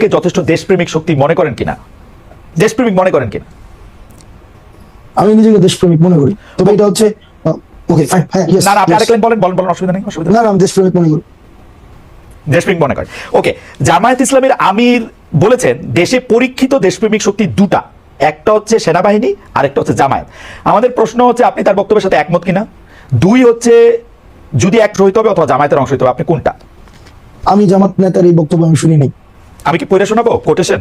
কে যথেষ্ট দেশপ্রেমিক শক্তি মনে করেন কিনা? দেশপ্রেমিক মনে করেন কিনা? আমি নিজেকে দেশপ্রেমিক মনে করি। তবে এটা হচ্ছে ওকে ফাইন না না আপনি. বলেন বলেন বলেন অসুবিধা নেই অসুবিধা না আমি দেশপ্রেমিক মনে করি। দেশপ্রেমিক মনে করেন। ওকে জামায়াত ইসলামের আমির বলেছেন দেশে পরীক্ষিত দেশপ্রেমিক শক্তি দুটা। একটা হচ্ছে সেনাবাহিনী আরেকটা হচ্ছে জামায়াত। আমাদের প্রশ্ন হচ্ছে আপনি তার বক্তব্যের সাথে একমত কিনা? দুই হচ্ছে যদি এক হইতে হবে অথবা জামায়াতের অংশ হইতে হবে আপনি কোনটা? আমি জামাত নেতার এই বক্তব্য আমি শুনি নাই আমি কি পড়ে শোনাবো? কোটেশন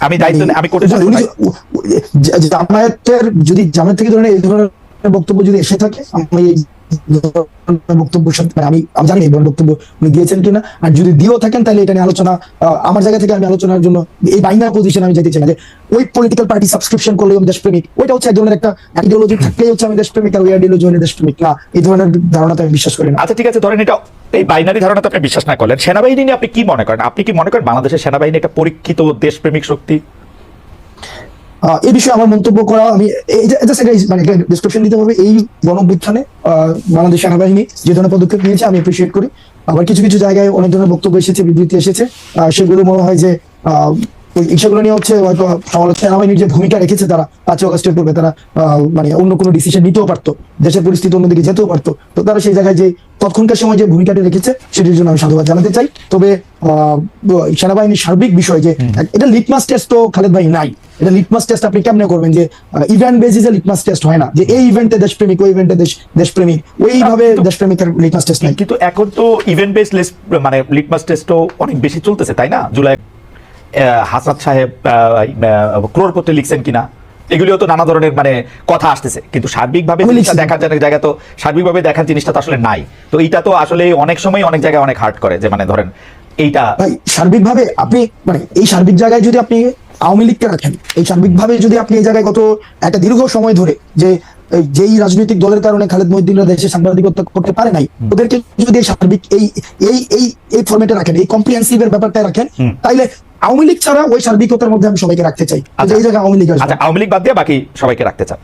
আমি দায়িত্ব আমি কোটেশন জামায়াতের যদি জামায়াত থেকে ধরেন এই ধরনের বক্তব্য যদি এসে থাকে আমি মানে আমি আমি জানি বক্তব্য উনি দিয়েছেন কিনা। আর যদি দিয়েও থাকেন, তাহলে এটা নিয়ে আলোচনা আমার জায়গা থেকে আমি আলোচনার জন্য এই বাইনার পজিশন আমি যেতে চাই যে ওই পলিটিক্যাল পার্টি সাবস্ক্রিপশন করলে আমি দেশপ্রেমিক। ওইটা হচ্ছে এক ধরনের একটা আইডিওলজি থাকলেই হচ্ছে আমি দেশপ্রেমিক আর ওই আইডিওলজি দেশপ্রেমিক। না, এই ধরনের ধারণাতে আমি বিশ্বাস করি না। আচ্ছা ঠিক আছে, ধরেন এটা এই বাইনারি ধারণাতে আপনি বিশ্বাস না করলেন। সেনাবাহিনী নিয়ে আপনি কি মনে করেন? আপনি কি মনে করেন বাংলাদেশের সেনাবাহিনী একটা পরীক্ষিত দেশপ্রেমিক শক্তি? এই বিষয়ে আমার মন্তব্য করা আমি মানে ডিসক্রিপশন দিতে হবে এই গণঅভ্যুত্থানে বাংলাদেশ সেনাবাহিনী যে ধরনের পদক্ষেপ নিয়েছে আমি এপ্রিসিয়েট করি। আবার কিছু কিছু জায়গায় অনেক ধরনের বক্তব্য এসেছে বিবৃতি এসেছে। সেগুলো মনে হয় যে সেগুলো নিয়ে হচ্ছে হয়তো সমালোচনা যে ভূমিকা রেখেছে তারা পাঁচই অগস্টের পূর্বে তারা মানে অন্য কোনো ডিসিশন নিতেও পারতো। দেশের পরিস্থিতি অন্যদিকে যেতেও পারতো। তো তারা সেই জায়গায় যে তৎক্ষণকার সময় যে ভূমিকাটা রেখেছে সেটির জন্য আমি সাধুবাদ জানাতে চাই। তবে আহ, সেনাবাহিনীর সার্বিক বিষয় যে এটা লিটমাস টেস্ট তো খালেদ ভাই নাই। এটা লিটমাস টেস্ট আপনি কেমনে করবেন যে ইভেন্ট বেসিসে লিটমাস টেস্ট হয় না? যে এই ইভেন্টে দেশপ্রেমিক ওই ইভেন্টে দেশ দেশপ্রেমিক ওইভাবে দেশপ্রেমিকের লিটমাস টেস্ট নাই। কিন্তু এখন তো ইভেন্ট বেস মানে লিটমাস টেস্টও অনেক বেশি চলতেছে তাই না? জুলাই হাসান সাহেব ক্রোরপত্রে লিখছেন কিনা? এগুলিও তো নানা ধরনের মানে কথা আসতেছে। কিন্তু সার্বিকভাবে। দেখার জায়গা- জায়গা তো সার্বিকভাবে দেখার জিনিসটা তো আসলে নাই। তো এইটা তো আসলে অনেক সময় অনেক জায়গায় অনেক হার্ট করে যে মানে ধরেন এইটা ভাই সার্বিকভাবে আপনি মানে এই সার্বিক জায়গায় যদি আপনি আওয়ামী লীগকে রাখেন। এই সার্বিকভাবে যদি আপনি এই জায়গায় গত একটা দীর্ঘ সময় ধরে যে এই যেই রাজনৈতিক দলের কারণে খালেদ মহিদ্দিনরা দেশে সাংবাদিকতা করতে পারে নাই ওদেরকে যদি সার্বিক এই এই এই এই ফরম্যাটে রাখেন এই কম্প্রিহেন্সিভ এর ব্যাপারটা রাখেন তাইলে আওয়ামী লীগ ছাড়া ওই সার্বিকতার মধ্যে আমি সবাইকে রাখতে চাই। আচ্ছা। এই জায়গায় আওয়ামী লীগ আচ্ছা আওয়ামী লীগ বাদ দিয়ে বাকি সবাইকে রাখতে চান।